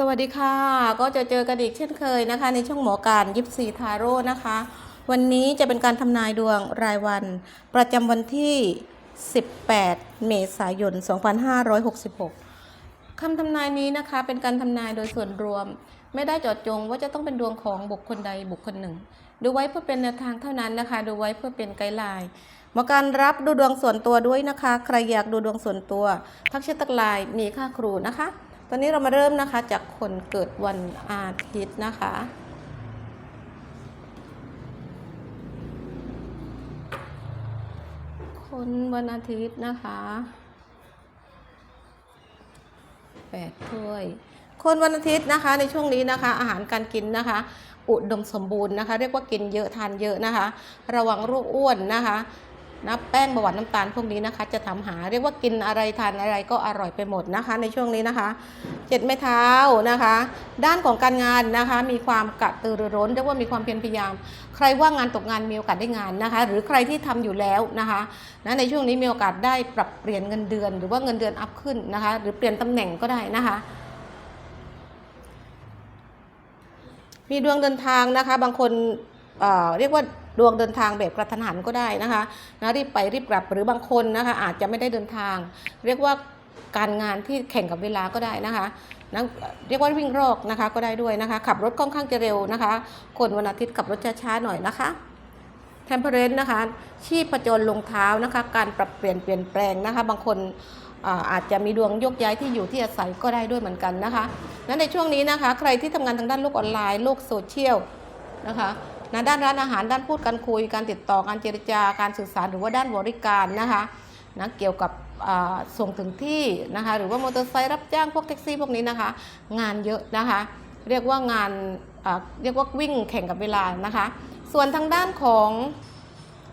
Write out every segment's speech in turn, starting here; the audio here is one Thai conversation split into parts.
สวัสดีค่ะ ก็จะเจอกันอีกเช่นเคยนะคะ ในช่องหมอการยิปซีทาโร่นะคะ วันนี้จะเป็นการทำนายดวงรายวัน ประจำวันที่ 18 เมษายน 2566 คำทำนายนี้นะคะ เป็นการทำนายโดยส่วนรวม ไม่ได้เจาะจงว่าจะต้องเป็นดวงของบุคคลใดบุคคลหนึ่ง ดูไว้เพื่อเป็นแนวทางเท่านั้นนะคะ ดูไว้เพื่อเป็นไกด์ไลน์หมอการรับดูดวงส่วนตัวด้วยนะคะ ใครอยากดูดวงส่วนตัว ทักแชทตักไลน์มีค่าครูนะคะ ตอนนี้เรามาเริ่มนะคะจากคนเกิดวันอาทิตย์นะคะ คนวันอาทิตย์นะคะแปดถ้วย คนวันอาทิตย์นะคะในช่วงนี้นะคะ อาหารการกินนะคะ อุดมสมบูรณ์นะคะ เรียกว่ากินเยอะทานเยอะนะคะ ระวังโรคอ้วนนะคะ นับแป้งเบาหวานน้ำตาลพวกนี้นะคะ จะทำหาเรียกว่ากินอะไรทานอะไรก็อร่อยไปหมดนะคะ ในช่วงนี้นะคะเจ็ดไม้เท้านะคะ ด้านของการงานนะคะ มีความกระตือรือร้นเรียกว่ามีความเพียรพยายาม ใครว่างงานตกงานมีโอกาสได้งานนะคะ หรือใครที่ทำอยู่แล้วนะคะนะในช่วงนี้มีโอกาสได้ปรับเปลี่ยนเงินเดือน หรือว่าเงินเดือนอัพขึ้นนะคะ หรือเปลี่ยนตำแหน่งก็ได้นะคะมีดวงเดินทางนะคะ บางคนเเรียกว่า ดวงเดินทางแบบกระทันหันก็ได้นะคะนะรีบไปรีบกลับหรือบางคนนะคะอาจจะไม่ได้เดินทาง เรียกว่าการงานที่แข่งกับเวลาก็ได้นะคะนะเรียกว่าวิ่งรอกนะคะก็ได้ด้วยนะคะ ขับรถค่อนข้างจะเร็วนะคะ คนวันอาทิตย์ขับรถช้าๆหน่อยนะคะเทมเพลนนะคะ ชีพจรลงเท้านะคะ การปรับเปลี่ยนเปลี่ยนแปลงนะคะ บางคนอาอาจจะมีดวงยกย้ายที่อยู่ที่อาศัยก็ได้ด้วยเหมือนกันนะคะนั้นในช่วงนี้นะคะ ใครที่ทำงานทางด้านโลกออนไลน์โลกโซเชียลนะคะ นะด้านร้านอาหารด้านพูดการคุย การติดต่อการเจรจาการสื่อสารหรือว่าด้านบริการนะคะนะเกี่ยวกับส่งถึงที่นะคะหรือว่ามอเตอร์ไซค์รับจ้างพวกแท็กซี่พวกนี้นะคะ งานเยอะนะคะ เรียกว่างานเรียกว่าวิ่งแข่งกับเวลานะคะ ส่วนทางด้านของ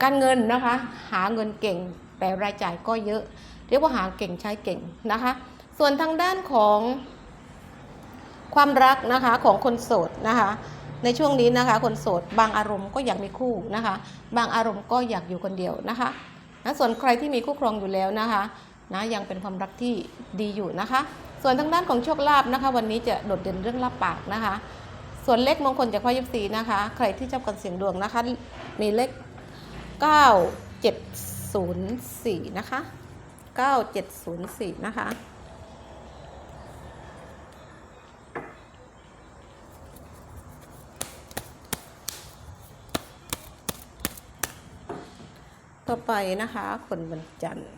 การเงินนะคะ หาเงินเก่งแต่รายจ่ายก็เยอะ เรียกว่าหาเก่งใช้เก่งนะคะ ส่วนทางด้านของความรักนะคะของคนโสดนะคะ ในช่วงนี้นะคะ คนโสดบางอารมณ์ก็อยากมีคู่นะคะ บางอารมณ์ก็อยากอยู่คนเดียวนะคะนะส่วนใครที่มีคู่ครองอยู่แล้วนะคะนะยังเป็นความรักที่ดีอยู่นะคะ ส่วนทางด้านของโชคลาภนะคะ วันนี้จะโดดเด่นเรื่องลาบปากนะคะ ส่วนเลขมงคลจากพ่อยิปซีนะคะ ใครที่ชอบกันเสียงดวงนะคะ มีเลข 9704 นะคะ 9704 นะคะ่อไปนะคะ คนวันจันทร์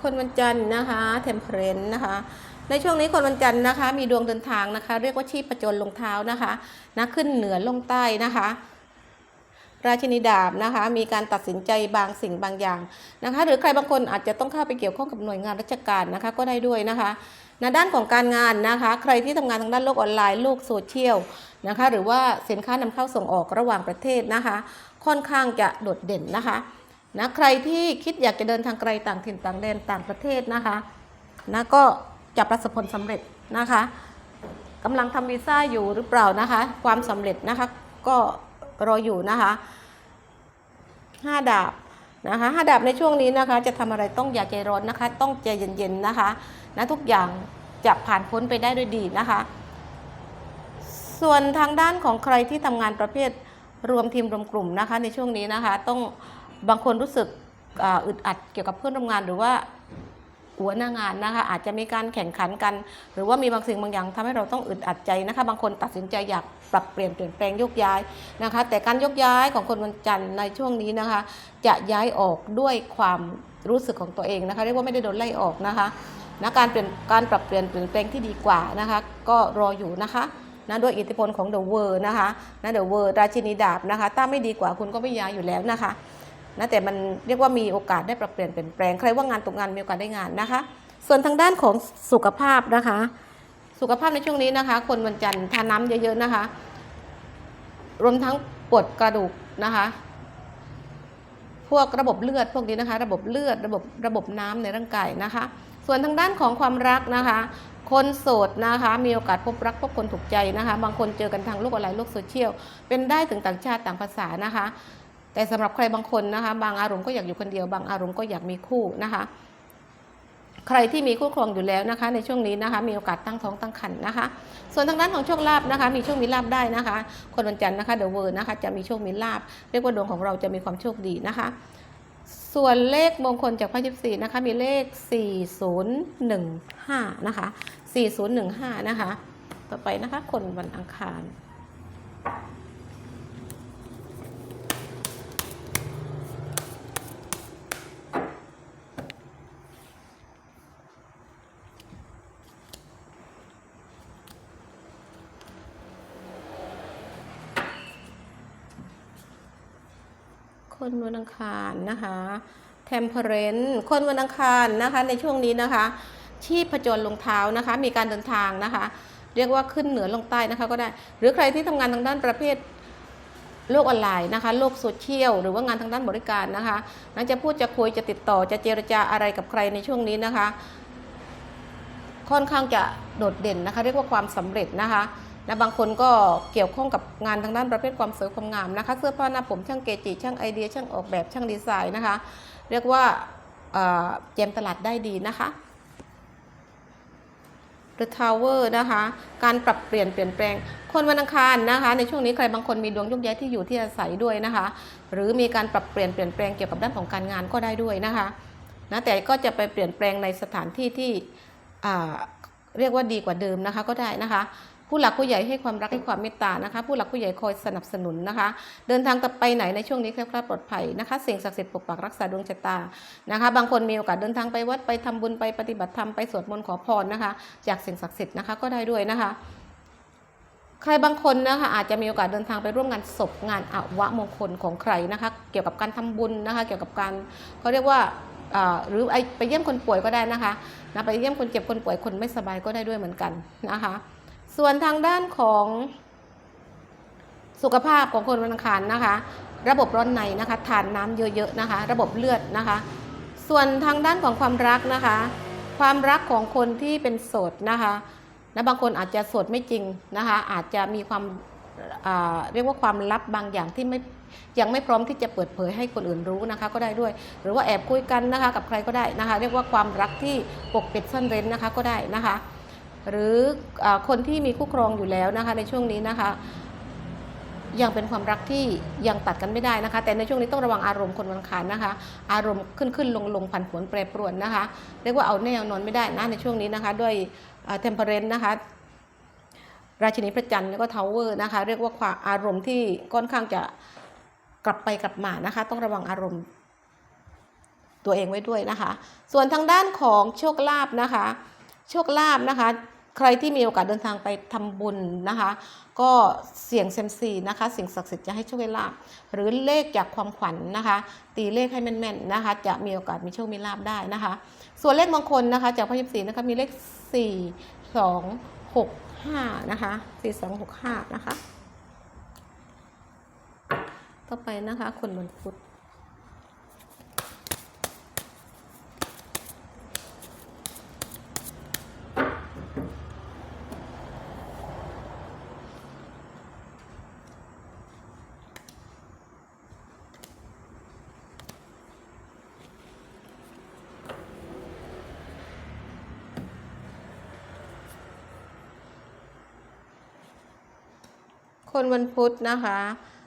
คนวันจันทร์นะคะเทมเพลนนะคะในช่วงนี้คนวันจันทร์นะคะ มีดวงเดินทางนะคะ เรียกว่าชีพประจรลงเท้านะคะนะขึ้นเหนือลงใต้นะคะ ราชินีดาบนะคะ มีการตัดสินใจบางสิ่งบางอย่างนะคะ หรือใครบางคนอาจจะต้องเข้าไปเกี่ยวข้องกับหน่วยงานราชการนะคะก็ได้ด้วยนะคะในด้านของการงานนะคะ ใครที่ทำงานทางด้านโลกออนไลน์โลกโซเชียลนะคะ หรือว่าสินค้านำเข้าส่งออกระหว่างประเทศนะคะ ค่อนข้างจะโดดเด่นนะคะนะใครที่คิดอยากจะเดินทางไกลต่างถิ่นต่างแดนต่างประเทศนะคะนะก็จะประสบผลสำเร็จนะคะกำลังทำวีซ่าอยู่หรือเปล่านะคะ ความสำเร็จนะคะก็ รออยู่นะคะห้าดาบนะคะห้าดาบในช่วงนี้นะคะ จะทำอะไรต้องอย่าใจร้อนนะคะ ต้องใจเย็นๆนะคะนะทุกอย่างจะผ่านพ้นไปได้ด้วยดีนะคะ ส่วนทางด้านของใครที่ทำงานประเภทรวมทีมรวมกลุ่มนะคะ ในช่วงนี้นะคะ ต้องบางคนรู้สึกอึดอัดเกี่ยวกับเพื่อนร่วมงานหรือว่า หัวหน้างานนะคะอาจจะมีการแข่งขันกัน หรือว่ามีบางสิ่งบางอย่างทำให้เราต้องอึดอัดใจนะคะ บางคนตัดสินใจอยากปรับเปลี่ยนเปลี่ยนแปลงยกย้ายนะคะ แต่การยกย้ายของคนวันจันทร์ในช่วงนี้นะคะ จะย้ายออกด้วยความรู้สึกของตัวเองนะคะ เรียกว่าไม่ได้โดนไล่ออกนะคะนะการเปลี่ยนการปรับเปลี่ยนเปลี่ยนแปลงที่ดีกว่านะคะ ก็รออยู่นะคะนะด้วยอิทธิพลของเดอะเวอร์นะคะนะเดอะเวอร์ราชินีดาบนะคะ ถ้าไม่ดีกว่าคุณก็ไม่ย้ายอยู่แล้วนะคะ นะแต่มันเรียกว่ามีโอกาสได้ปรับเปลี่ยนเปลี่ยนแปลงใครว่างานตกงานมีโอกาสได้งานนะคะ ส่วนทางด้านของสุขภาพนะคะ สุขภาพในช่วงนี้นะคะ คนวันจันทร์ทานน้ำเยอะๆนะคะ รวมทั้งปวดกระดูกนะคะพวกระบบเลือดพวกนี้นะคะ ระบบเลือดระบบระบบน้ำในร่างกายนะคะ ส่วนทางด้านของความรักนะคะ คนโสดนะคะ มีโอกาสพบรักพบคนถูกใจนะคะ บางคนเจอกันทางโลกออนไลน์โลกโซเชียลเป็นได้ถึงต่างชาติต่างภาษานะคะ แต่สำหรับใครบางคนนะคะ บางอารมณ์ก็อยากอยู่คนเดียว บางอารมณ์ก็อยากมีคู่นะคะ ใครที่มีคู่ครองอยู่แล้วนะคะ ในช่วงนี้นะคะ มีโอกาสตั้งท้องตั้งครรภ์นะคะ ส่วนทางด้านของโชคลาภนะคะ มีโชคมีลาภได้นะคะ คนวันจันทร์นะคะเดอะเวอร์นะคะ จะมีโชคมีลาภเรียกว่าดวงของเราจะมีความโชคดีนะคะ ส่วนเลขมงคลจากพระยิปซีนะคะ มีเลข 4015 นะคะ 4015 นะคะ ต่อไปนะคะ คนวันอังคาร คนวันอังคารนะคะเทมเพเรนคนวันอังคารนะคะในช่วงนี้นะคะ ชีพจรลงเท้านะคะ มีการเดินทางนะคะ เรียกว่าขึ้นเหนือลงใต้นะคะก็ได้ หรือใครที่ทำงานทางด้านประเภทโลกออนไลน์นะคะ โลกโซเชียลหรือว่างานทางด้านบริการนะคะนั้นจะพูดจะคุยจะติดต่อจะเจรจาอะไรกับใครในช่วงนี้นะคะ ค่อนข้างจะโดดเด่นนะคะ เรียกว่าความสำเร็จนะคะ และบางคนก็เกี่ยวข้องกับงานทางด้านประเภทความสวยความงามนะคะ เสื้อผ้าหน้าผมช่างเกจิช่างไอเดีย ช่างออกแบบช่างดีไซน์นะคะ เรียกว่าเอ่อเจมตลาดได้ดีนะคะ The Tower นะคะ การปรับเปลี่ยนเปลี่ยนแปลง คนวันอังคารนะคะ ในช่วงนี้ใครบางคนมีดวงโยกย้ายที่อยู่ที่อาศัยด้วยนะคะ หรือมีการปรับเปลี่ยนเปลี่ยนแปลงเกี่ยวกับด้านของการงานก็ได้ด้วยนะคะนะแต่ก็จะไปเปลี่ยนแปลงในสถานที่ที่เรียกว่าดีกว่าเดิมนะคะก็ได้นะคะ ผู้หลักผู้ใหญ่ให้ความรักให้ความเมตตานะคะ ผู้หลักผู้ใหญ่คอยสนับสนุนนะคะ เดินทางกลับไปไหนในช่วงนี้แคล้วคลาดปลอดภัยนะคะสิ่งศักดิ์สิทธิ์ปกปักรักษาดวงชะตานะคะ บางคนมีโอกาสเดินทางไปวัดไปทำบุญไปปฏิบัติธรรมไปสวดมนต์ขอพรนะคะ จากสิ่งศักดิ์สิทธิ์นะคะก็ได้ด้วยนะคะใครบางคนนะคะอาจจะมีโอกาสเดินทางไปร่วมงานศพงานอวมงคลของใครนะคะ เกี่ยวกับการทำบุญนะคะ เกี่ยวกับการเขาเรียกว่าหรือไอไปเยี่ยมคนป่วยก็ได้นะคะนะไปเยี่ยมคนเจ็บคนป่วยคนไม่สบายก็ได้ด้วยเหมือนกันนะคะ ส่วนทางด้านของสุขภาพของคนวันอังคารนะคะ ระบบร้อนในนะคะทานน้ำเยอะๆนะคะ ระบบเลือดนะคะ ส่วนทางด้านของความรักนะคะ ความรักของคนที่เป็นโสดนะคะและบางคนอาจจะโสดไม่จริงนะคะ อาจจะมีความาเรียกว่าความลับบางอย่างที่ไม่ยังไม่พร้อมที่จะเปิดเผยให้คนอื่นรู้นะคะ ก็ได้ด้วย หรือว่าแอบคุยกันนะคะ กับใครก็ได้นะคะ เรียกว่าความรักที่ปกปิดซ่อนเร้นนะคะก็ได้นะคะ หรืออคนที่มีคู่ครองอยู่แล้วนะคะในช่วงนี้นะคะยังเป็นความรักที่ยังตัดกันไม่ได้นะคะ แต่ในช่วงนี้ต้องระวังอารมณ์คนวันอังคารนะคะ อารมณ์ขึ้นขึ้นลงลงผันผวนแปรปรวนนะคะ เรียกว่าเอาแน่เอานอนไม่ได้นะในช่วงนี้นะคะด้วยเทมเพเรนนะคะ ราชินีพระจันทร์แล้วก็ทาวเวอร์นะคะ เรียกว่าความอารมณ์ที่ค่อนข้างจะกลับไปกลับมานะคะ ต้องระวังอารมณ์ตัวเองไว้ด้วยนะคะ ส่วนทางด้านของโชคลาภนะคะ โชคลาภนะคะ ใครที่มีโอกาสเดินทางไปทำบุญนะคะ ก็เสี่ยงเซมซีนะคะ สิ่งศักดิ์สิทธิ์จะให้โชคลาภหรือเลขจากความขวัญนะคะ ตีเลขให้แม่นๆนะคะ จะมีโอกาสมีโชคมีลาภได้นะคะ ส่วนเลขมงคลนะคะ จากพระยิปซีนะคะมีเลข 4 2 6 5นะคะ4 2 6 5นะคะ ต่อไปนะคะคนวันพุธ คนวันพุธนะคะ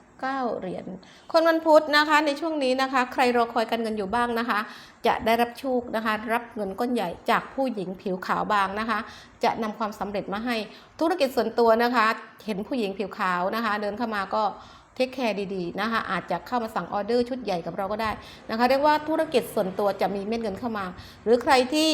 9เหรียญ คนวันพุธนะคะในช่วงนี้นะคะ ใครรอคอยการเงินอยู่บ้างนะคะ จะได้รับโชคนะคะ รับเงินก้อนใหญ่จากผู้หญิงผิวขาวบางนะคะ จะนำความสำเร็จมาให้ธุรกิจส่วนตัวนะคะ เห็นผู้หญิงผิวขาวนะคะ เดินเข้ามาก็เทคแคร์ดีๆนะคะ อาจจะเข้ามาสั่งออเดอร์ชุดใหญ่กับเราก็ได้นะคะเรียกว่าธุรกิจส่วนตัวจะมีเม็ดเงินเข้ามา หรือใครที่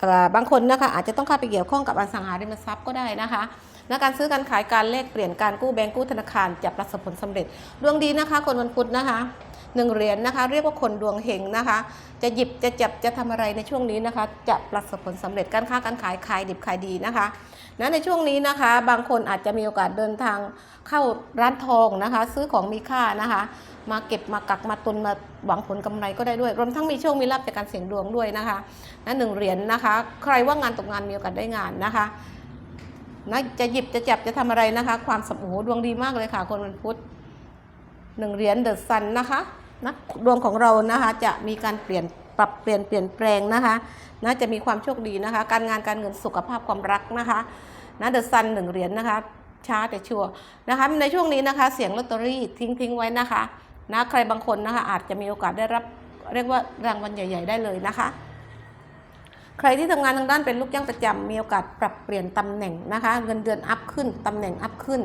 เอ่อบางคนนะคะอาจจะต้องเข้าไปเกี่ยวข้องกับอสังหาริมทรัพย์ก็ได้นะคะ และการซื้อการขายการแลกเปลี่ยนการกู้แบงก์กู้ธนาคารจะประสบผลสำเร็จ ดวงดีนะคะ คนวันพุธนะคะหนึ่งเหรียญนะคะ เรียกว่าคนดวงเฮงนะคะ จะหยิบจะจับจะทำอะไรในช่วงนี้นะคะ จะประสบผลสำเร็จการค้าการขายขายดิบขายดีนะคะนะในช่วงนี้นะคะ บางคนอาจจะมีโอกาสเดินทางเข้าร้านทองนะคะ ซื้อของมีค่านะคะ มาเก็บมากักมาตุนมาหวังผลกำไรก็ได้ด้วย รวมทั้งมีโชคมีลาภจากการเสี่ยงดวงด้วยนะคะนะหนึ่งเหรียญนะคะ ใครว่างงานตกงานมีโอกาสได้งานนะคะ นะจะหยิบจะจับจะทำอะไรนะคะ ความสมโอ้ดวงดีมากเลยค่ะ คนวันพุธหนึ่งเหรียญเดอะซันนะคะนะดวงของเรานะคะจะมีการเปลี่ยนปรับเปลี่ยนเปลี่ยนแปลงนะคะนะจะมีความโชคดีนะคะ การงานการเงินสุขภาพความรักนะคะนะเดอะซันหนึ่งเหรียญนะคะ ช้าแต่ชัวร์นะคะ ในช่วงนี้นะคะ เสียงลอตเตอรี่ทิ้งทิ้งไว้นะคะนะใครบางคนนะคะอาจจะมีโอกาสได้รับเรียกว่ารางวัลใหญ่ ๆ ได้เลยนะคะ ใครที่ทำงานทางด้านเป็นลูกจ้างประจำมีโอกาสปรับเปลี่ยนตำแหน่งนะคะ เงินเดือนอัพขึ้นตำแหน่งอัพขึ้น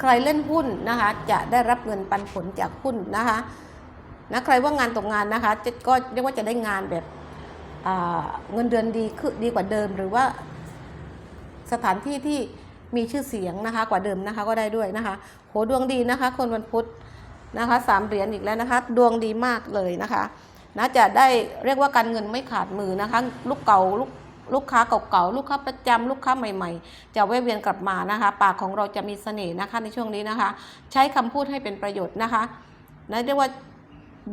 ใครเล่นหุ้นนะคะ จะได้รับเงินปันผลจากหุ้นนะคะนะใครว่างานตกงานนะคะจะก็เรียกว่าจะได้งานแบบเงินเดือนดีขึ้นดีกว่าเดิม หรือว่าสถานที่ที่มีชื่อเสียงนะคะ กว่าเดิมนะคะก็ได้ด้วยนะคะ โหดวงดีนะคะ คนวันพุธนะคะสามเหรียญอีกแล้วนะคะ ดวงดีมากเลยนะคะ นะจะได้เรียกว่าการเงินไม่ขาดมือนะคะลูกเก่าลูกลูกค้าเก่าๆ ลูกค้าประจำลูกค้าใหม่ๆ จะแวะเวียนกลับมานะคะ ปากของเราจะมีเสน่ห์นะคะในช่วงนี้นะคะ ใช้คำพูดให้เป็นประโยชน์นะคะนะเรียกว่า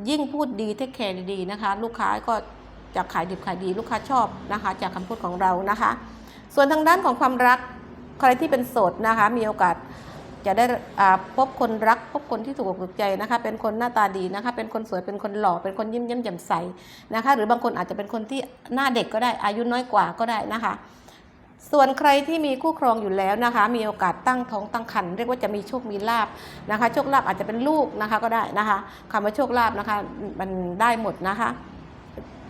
ยิ่งพูดดีเทคแคร์ดีๆนะคะ ลูกค้าก็จะขายดิบขายดี ลูกค้าชอบนะคะ จากคำพูดของเรานะคะ ส่วนทางด้านของความรักใครที่เป็นโสดนะคะ มีโอกาส จะได้พบคนรัก พบคนที่ถูกอกถูกใจนะคะ เป็นคนหน้าตาดีนะคะ เป็นคนสวยเป็นคนหล่อเป็นคนยิ้มเย้มแจ่มใสนะคะ หรือบางคนอาจจะเป็นคนที่หน้าเด็กก็ได้อายุน้อยกว่าก็ได้นะคะ ส่วนใครที่มีคู่ครองอยู่แล้วนะคะ มีโอกาสตั้งท้องตั้งครรภ์เรียกว่าจะมีโชคมีลาบนะคะ โชคลาภอาจจะเป็นลูกนะคะก็ได้นะคะคำว่าโชคลาภนะคะมันได้หมดนะคะ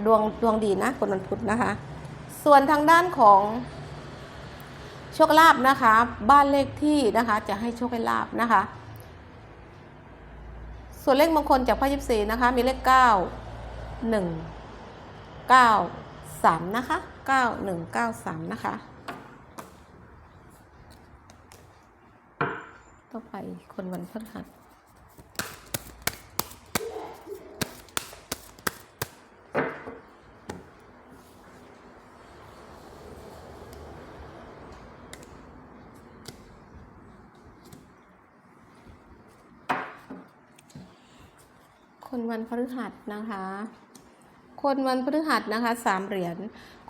ดวงดวงดีนะคนวันพุธนะคะ ส่วนทางด้านของ โชคลาภนะคะ บ้านเลขที่นะคะ จะให้โชคให้ลาบนะคะ ส่วนเลขมงคลจากพระยิบสีนะคะ มีเลข9 1 9 3นะคะ9 1 9 3นะคะ ต่อไปคนวันพฤหัส คนวันพฤหัสนะคะ คนวันพฤหัสนะคะสามเหรียญ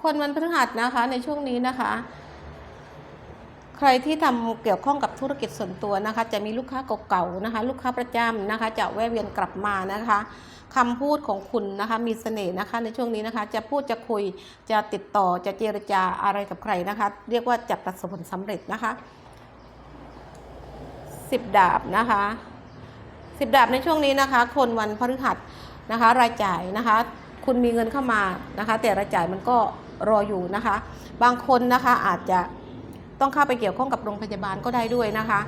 คนวันพฤหัสนะคะในช่วงนี้นะคะ ใครที่ทำเกี่ยวข้องกับธุรกิจส่วนตัวนะคะ จะมีลูกค้าเก่าๆนะคะ ลูกค้าประจำนะคะ จะแวะเวียนกลับมานะคะคำพูดของคุณนะคะมีเสน่ห์นะคะในช่วงนี้นะคะ จะพูดจะคุยจะติดต่อจะเจรจาอะไรกับใครนะคะ เรียกว่าจะประสบผลสำเร็จนะคะสิบดาบนะคะ สิบดาบในช่วงนี้นะคะ คนวันพฤหัสนะคะ รายจ่ายนะคะ คุณมีเงินเข้ามานะคะ แต่รายจ่ายมันก็รออยู่นะคะ บางคนนะคะอาจจะต้องเข้าไปเกี่ยวข้องกับโรงพยาบาลก็ได้ด้วยนะคะ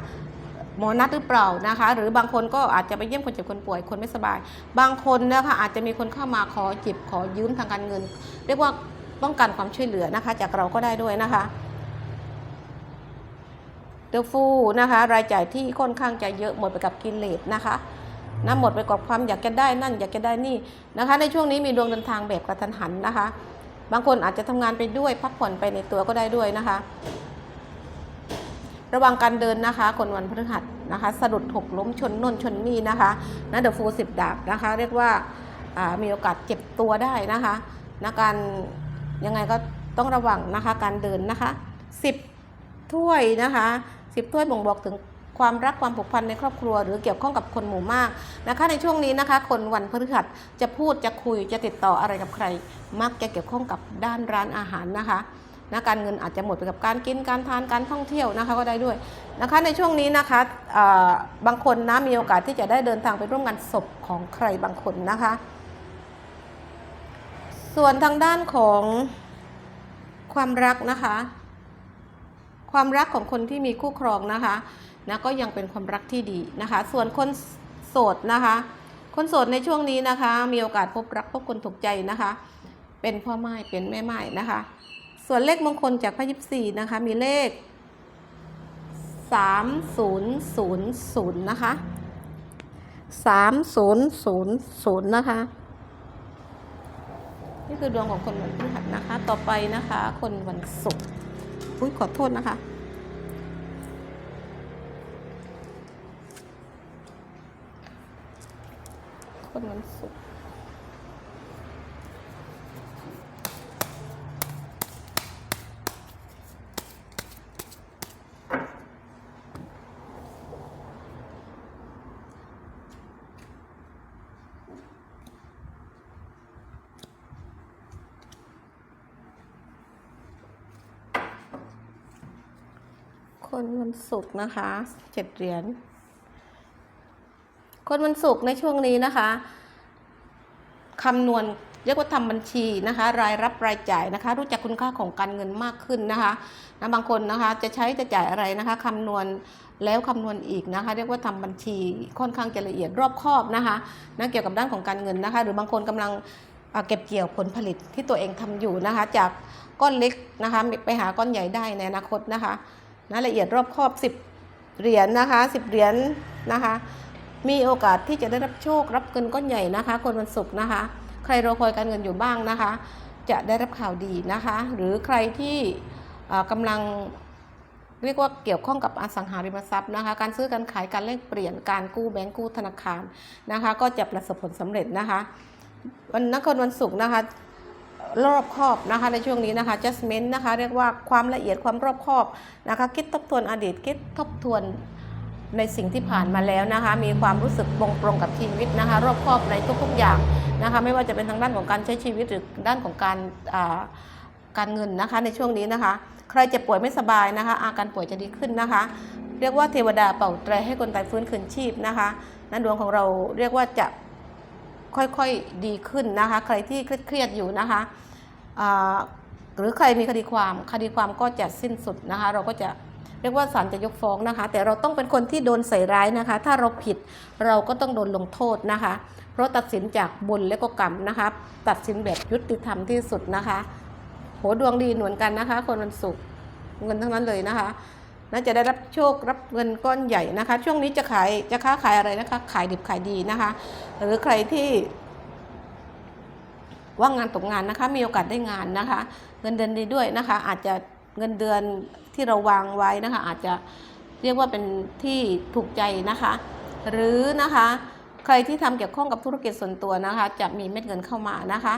หมอนัดหรือเปล่านะคะ หรือบางคนก็อาจจะไปเยี่ยมคนเจ็บคนป่วยคนไม่สบาย บางคนนะคะอาจจะมีคนเข้ามาขอจิบขอยืมทางการเงิน เรียกว่าต้องการความช่วยเหลือนะคะ จากเราก็ได้ด้วยนะคะ เดอฟูนะคะ รายจ่ายที่ค่อนข้างจะเยอะหมดไปกับกิเลสนะคะนะหมดไปกับความอยากจะได้นั่นอยากจะได้นี่นะคะ ในช่วงนี้มีดวงเดินทางแบบกระทันหันนะคะ บางคนอาจจะทำงานไปด้วยพักผ่อนไปในตัวก็ได้ด้วยนะคะ ระวังการเดินนะคะ คนวันพฤหัสนะคะ สะดุดหกล้มชนน่นชนนี่นะคะนะเดอะฟูสิบดาบนะคะ เรียกว่ามีโอกาสเจ็บตัวได้นะคะนะการยังไงก็ต้องระวังนะคะการเดินนะคะสิบถ้วยนะคะ สิบถ้วยบ่งบอกถึงความรักความผูกพันในครอบครัว หรือเกี่ยวข้องกับคนหมู่มากนะคะ ในช่วงนี้นะคะ คนวันพฤหัสจะพูดจะคุยจะติดต่ออะไรกับใคร มักจะเกี่ยวข้องกับด้านร้านอาหารนะคะนะการเงินอาจจะหมดไปกับการกินการทานการท่องเที่ยวนะคะก็ได้ด้วยนะคะ ในช่วงนี้นะคะบางคนนะมีโอกาสที่จะได้เดินทางไปร่วมงานศพของใครบางคนนะคะ ส่วนทางด้านของความรักนะคะ ความรักของคนที่มีคู่ครองนะคะนะก็ยังเป็นความรักที่ดีนะคะ ส่วนคนโสดนะคะ คนโสดในช่วงนี้นะคะ มีโอกาสพบรักพบคนถูกใจนะคะ เป็นพ่อไม้เป็นแม่ไม้นะคะ ส่วนเลขมงคลจากพระยิปซีนะคะ มีเลข 3000นะคะ3000นะคะนี่คือดวงของคนวันพฤหัสนะคะ ต่อไปนะคะ คนวันศุกร์ อุ้ยขอโทษนะคะ คนมันสุก คนวันศุกร์นะคะเจ็ดเหรียญคนวันศุกร์ในช่วงนี้นะคะคำนวณเรียกว่าทำบัญชีนะคะ รายรับรายจ่ายนะคะ รู้จักคุณค่าของการเงินมากขึ้นนะคะนะบางคนนะคะจะใช้จะจ่ายอะไรนะคะคำนวณแล้วคำนวณอีกนะคะ เรียกว่าทำบัญชีค่อนข้างจะละเอียดรอบคอบนะคะนะเกี่ยวกับด้านของการเงินนะคะ หรือบางคนกำลังเก็บเกี่ยวผลผลิตที่ตัวเองทำอยู่นะคะ จากก้อนเล็กนะคะไปหาก้อนใหญ่ได้ในอนาคตนะคะ นะละเอียดรอบคอบ 10 เหรียญนะคะ 10 เหรียญนะคะ มีโอกาสที่จะได้รับโชครับเงินก้อนใหญ่นะคะ คนวันศุกร์นะคะ ใครรอคอยการเงินอยู่บ้างนะคะ จะได้รับข่าวดีนะคะ หรือใครที่เอ่อกำลังเรียกว่าเกี่ยวข้องกับอสังหาริมทรัพย์นะคะ การซื้อการขายการแลกเปลี่ยนการกู้แบงก์กู้ธนาคารนะคะ ก็จะประสบผลสำเร็จนะคะ วันนักคนวันศุกร์นะคะ รอบคอบนะคะในช่วงนี้นะคะ judgment นะคะเรียกว่าความละเอียดความรอบคอบนะคะคิดทบทวนอดีตคิดทบทวนในสิ่งที่ผ่านมาแล้วนะคะ มีความรู้สึกปรงปรงกับชีวิตนะคะ รอบคอบในทุกๆอย่างนะคะ ไม่ว่าจะเป็นทางด้านของการใช้ชีวิตหรือด้านของการการเงินนะคะ ในช่วงนี้นะคะ ใครเจ็บป่วยไม่สบายนะคะ อาการป่วยจะดีขึ้นนะคะ เรียกว่าเทวดาเป่าแตรให้คนตายฟื้นคืนชีพนะคะนั้นดวงของเราเรียกว่าจะ ค่อยๆดีขึ้นนะคะ ใครที่เครียดอยู่นะคะหรือใครมีคดีความคดีความก็จะสิ้นสุดนะคะ เราก็จะเรียกว่าศาลจะยกฟ้องนะคะ แต่เราต้องเป็นคนที่โดนใส่ร้ายนะคะ ถ้าเราผิดเราก็ต้องโดนลงโทษนะคะ เพราะตัดสินจากบุญและก็กรรมนะคะตัดสินแบบยุติธรรมที่สุดนะคะ โหดวงดีหมือนกันนะคะ คนวันศุกร์เงินทั้งนั้นเลยนะคะ น่าจะได้รับโชครับเงินก้อนใหญ่นะคะ ช่วงนี้จะขายจะค้าขายอะไรนะคะ ขายดิบขายดีนะคะ หรือใครที่ว่างงานตกงานนะคะ มีโอกาสได้งานนะคะ เงินเดือนดีด้วยนะคะ อาจจะเงินเดือนที่เราวางไว้นะคะ อาจจะเรียกว่าเป็นที่ถูกใจนะคะ หรือนะคะใครที่ทำเกี่ยวข้องกับธุรกิจส่วนตัวนะคะ จะมีเม็ดเงินเข้ามานะคะ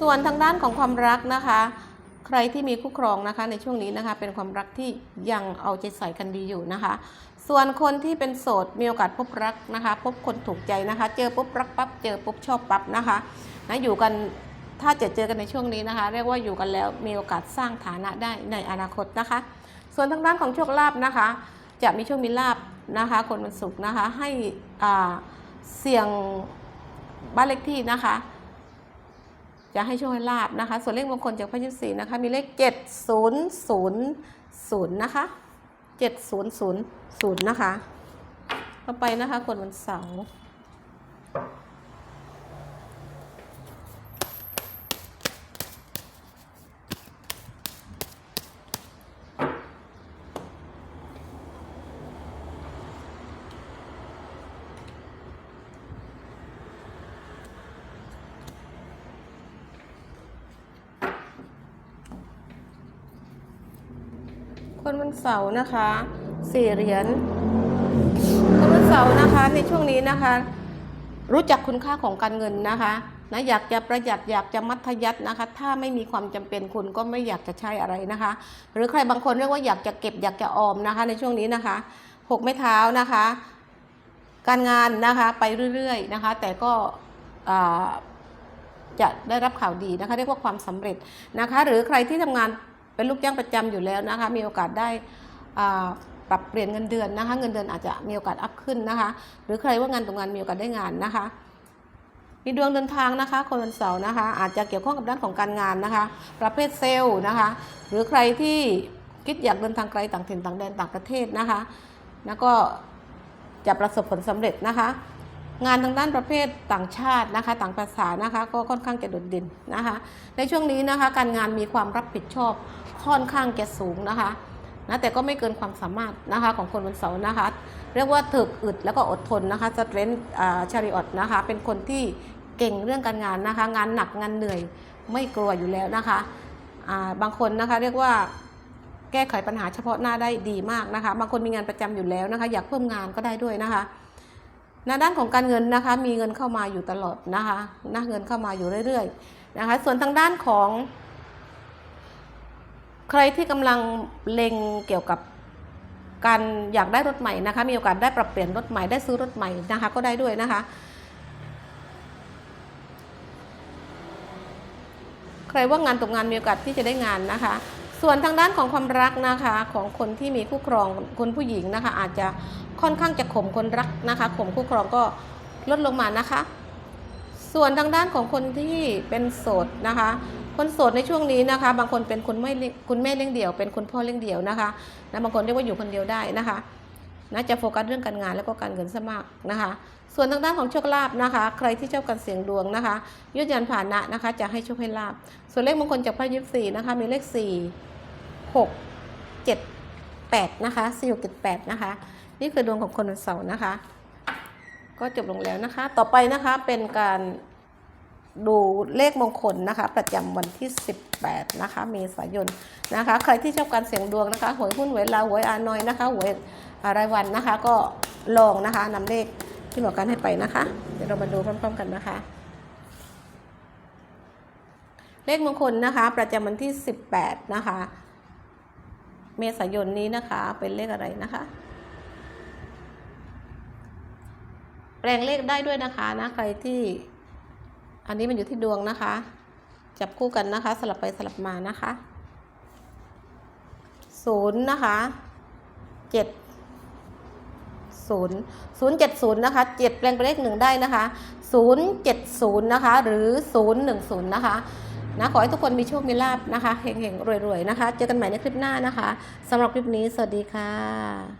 ส่วนทางด้านของความรักนะคะ ใครที่มีคู่ครองนะคะในช่วงนี้นะคะเป็นความรักที่ยังเอาใจใส่กันดีอยู่นะคะ ส่วนคนที่เป็นโสดมีโอกาสพบรักนะคะ พบคนถูกใจนะคะ เจอปุ๊บรักปั๊บเจอปุ๊บชอบปั๊บนะคะนะอยู่กันถ้าจะเจอกันในช่วงนี้นะคะ เรียกว่าอยู่กันแล้วมีโอกาสสร้างฐานะได้ในอนาคตนะคะ ส่วนทางด้านของโชคลาภนะคะ จะมีโชคมีลาบนะคะ คนวันศุกร์นะคะให้เสี่ยงบ้านเลขที่นะคะ จะให้โชคให้ลาบนะคะ ส่วนเลขมงคลจากพระยิปซีนะคะ มีเลข 7000 นะคะ 7000 นะคะ ต่อไปนะคะคนวันเสาร์ คนวันเสาร์นะคะสี่เหรียญคนวันเสาร์นะคะในช่วงนี้นะคะ รู้จักคุณค่าของการเงินนะคะนะอยากจะประหยัดอยากจะมัธยัตินะคะ ถ้าไม่มีความจำเป็นคุณก็ไม่อยากจะใช้อะไรนะคะ หรือใครบางคนเรียกว่าอยากจะเก็บอยากจะออมนะคะ ในช่วงนี้นะคะหกไม้เท้านะคะ การงานนะคะไปเรื่อยๆนะคะ แต่ก็จะได้รับข่าวดีนะคะ เรียกว่าความสำเร็จนะคะ หรือใครที่ทำงาน เป็นลูกจ้างประจำอยู่แล้วนะคะ มีโอกาสได้ปรับเปลี่ยนเงินเดือนนะคะ เงินเดือนอาจจะมีโอกาสอัพขึ้นนะคะ หรือใครว่างานตรงงานมีโอกาสได้งานนะคะ มีดวงเดินทางนะคะ คนวันเสาร์นะคะ อาจจะเกี่ยวข้องกับด้านของการงานนะคะ ประเภทเซลล์นะคะ หรือใครที่คิดอยากเดินทางไกลต่างถิ่นต่างแดนต่างประเทศนะคะ แล้วก็จะประสบผลสำเร็จนะคะ งานทางด้านประเภทต่างชาตินะคะ ต่างภาษานะคะ ก็ค่อนข้างจะโดดเด่นนะคะ ในช่วงนี้นะคะ การงานมีความรับผิดชอบ ค่อนข้างจะสูงนะคะนะแต่ก็ไม่เกินความสามารถนะคะของคนวันเสาร์นะคะ เรียกว่าถึกอึดแล้วก็อดทนนะคะสเตรนชาริออตนะคะ เป็นคนที่เก่งเรื่องการงานนะคะ งานหนักงานเหนื่อยไม่กลัวอยู่แล้วนะคะอ่าบางคนนะคะเรียกว่าแก้ไขปัญหาเฉพาะหน้าได้ดีมากนะคะ บางคนมีงานประจำอยู่แล้วนะคะ อยากเพิ่มงานก็ได้ด้วยนะคะในด้านของการเงินนะคะมีเงินเข้ามาอยู่ตลอดนะคะนะเงินเข้ามาอยู่เรื่อยๆนะคะ ส่วนทางด้านของ ใครที่กำลังเล็งเกี่ยวกับการอยากได้รถใหม่นะคะ มีโอกาสได้ปรับเปลี่ยนรถใหม่ได้ซื้อรถใหม่นะคะ ก็ได้ด้วยนะคะ ใครว่างงานตกงานมีโอกาสที่จะได้งานนะคะ ส่วนทางด้านของความรักนะคะของคนที่มีคู่ครองคนผู้หญิงนะคะ อาจจะค่อนข้างจะข่มคนรักนะคะข่มคู่ครองก็ลดลงมานะคะ ส่วนทางด้านของคนที่เป็นโสดนะคะ คนโสดในช่วงนี้นะคะ บางคนเป็นคุณไม่คุณแม่เลี้ยงเดี่ยว เป็นคุณพ่อเลี้ยงเดี่ยวนะคะนะบางคนเรียกว่าอยู่คนเดียวได้นะคะนะจะโฟกัสเรื่องการงานแล้วก็การเงินซะมากนะคะ ส่วนทางด้านของโชคลาภนะคะ ใครที่ชอบการเสี่ยงดวงนะคะยุทธยานผ่านะนะคะ จะให้โชคให้ลาภส่วนเลขมงคลจากพระยิบสี่นะคะ มีเลขสี่หกเจ็ดแปดนะคะสี่หกเจ็ดแปดนะคะ นี่คือดวงของคนวันเสาร์นะคะ ก็จบลงแล้วนะคะ ต่อไปนะคะเป็นการ ดูเลขมงคลนะคะ ประจำวันที่ 18 นะคะ เมษายนนะคะ ใครที่ชอบการเสี่ยงดวงนะคะหวยหุ้นหวยลาหวยอานอยนะคะหวยรายวันนะคะ ก็ลองนะคะนำเลขที่หมอกันให้ไปนะคะ เดี๋ยวเรามาดูพร้อม ๆ กันนะคะ เลขมงคลนะคะ ประจำวันที่ 18 นะคะ เมษายนนี้นะคะ เป็นเลขอะไรนะคะแปลงเลขได้ด้วยนะคะนะใครที่ อันนี้มันอยู่ที่ดวงนะคะ จับคู่กันนะคะ สลับไปสลับมานะคะศูนย์นะคะเจ็ดศูนย์ศูนย์เจ็ดศูนย์นะคะเจ็ดแปลงเป็นเลขหนึ่งได้นะคะศูนย์เจ็ดศูนย์นะคะ หรือศูนย์หนึ่งศูนย์นะคะนะขอให้ทุกคนมีโชค มีลาบนะคะเฮงๆรวยๆนะคะ เจอกันใหม่ในคลิปหน้านะคะสำหรับคลิปนี้ สวัสดีค่ะ